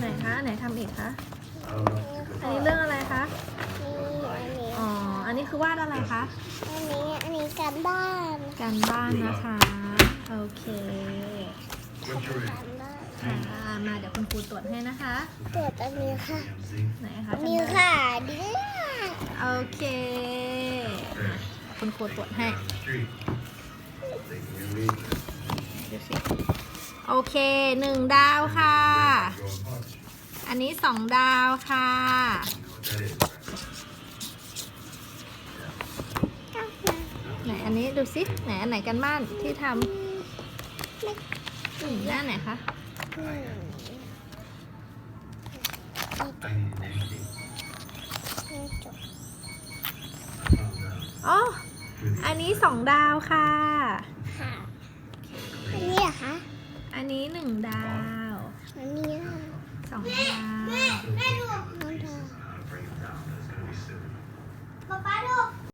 ไหนคะไหนทำอีกคะ I don't know. อันนี้เรื่องอะไรคะนี่อันนี้อ๋อ อันนี้คือวาดอะไรคะ อันนี้ อันนี้การบ้านการบ้านนะคะ โอเค What's your age? การบ้านค่ะมาเดี๋ยวคุณครูตรวจให้นะคะตรวจอันนี้ค่ะไหนคะอันนี้ค่ะเนี่ยโอเคอะคุณครูตรวจให้ On the street. Thinking you need this. ดูสิ โอเคหนึ่งดาวค่ะ Go and punch. อันนี้สองดาวค่ะ You know what that is, right? ไหนอันนี้ดูสิไหนอันไหนกันบ้านที่ทำอืมหน้าไหนคะอืม I need an anything. ไม่จบอ๋อ อันนี้สองดาวค่ะค่ะอันนี้เหรอคะ อันนี้หนึ่งดาว